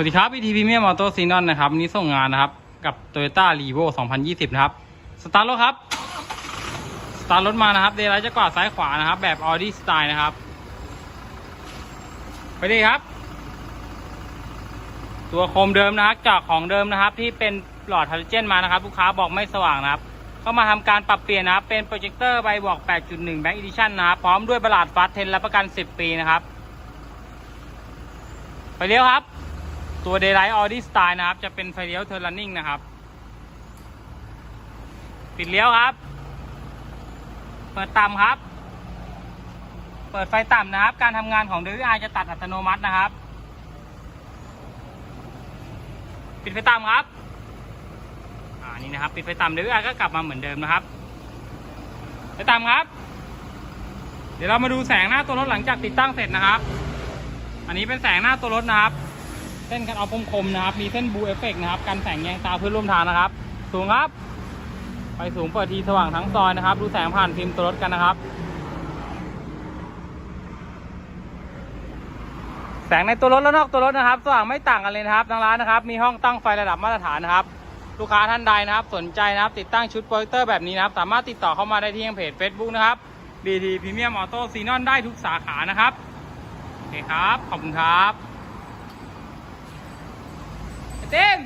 วัสดีครับ ET Premium Auto s e n o n นะครับนี้ส่งงานนะครับ กับ Toyota r e v o 2020 นะครับ สตาร์ทรถครับ สตาร์ทรถมานะครับ เดย์ไลท์จะกวาดซ้ายขวานะครับ แบบ Audi Style นะครับ ไปดีครับ ตัวโคมเดิมนะครับจากของเดิมนะครับ ที่เป็นหลอดฮาโลเจนมานะครับ ลูกค้าบอกไม่สว่างนะครับ ก็มาทำการปรับเปลี่ยนนะครับ เป็นโปรเจคเตอร์ใบบอก 8.1 Back Edition นะครับพร้อมด้วยบลาดฟัสเทนและประกัน 10 ปีนะครับ ไปเลี้ยวครับ ตัว Daylight Audi Style นะครับ จะเป็นไฟเลี้ยวเทอร์ running นะครับ ปิดเลี้ยวครับ เปิดต่ำครับ เปิดไฟต่ำนะครับ การทำงานของ DVI จะตัดอัตโนมัตินะครับ ปิดไฟต่ำครับอ่านี่นะครับ ปิดไฟต่ำ DVI ก็กลับมาเหมือนเดิมนะครับ ไฟต่ำครับ เดี๋ยวเรามาดูแสงหน้าตัวรถหลังจากติดตั้งเสร็จนะครับ อันนี้เป็นแสงหน้าตัวรถนะครับ เส้นกันเอาคมๆนะครับ มีเส้นบูเอฟเฟกนะครับกันแสงแยงตาเพื่อนร่วมทางนะครับ สูงครับ ไปสูงเปิดทีสว่างทั้งซอยนะครับ ดูแสงผ่านฟิล์ตัวรถกันนะครับ แสงในตัวรถและนอกตัวรถนะครับ สว่างไม่ต่างกันเลยนะครับทางร้านนะครับ มีห้องตั้งไฟระดับมาตรฐานนะครับ ลูกค้าท่านใดนะครับ สนใจนะครับ ติดตั้งชุดโปรเจคเตอร์แบบนี้นะครับ สามารถติดต่อเข้ามาได้ที่ทางเพจ Facebook นะครับ BT Premium Auto s e n o n ได้ทุกสาขานะครับโอเคครับ ขอบคุณครับ เต็ม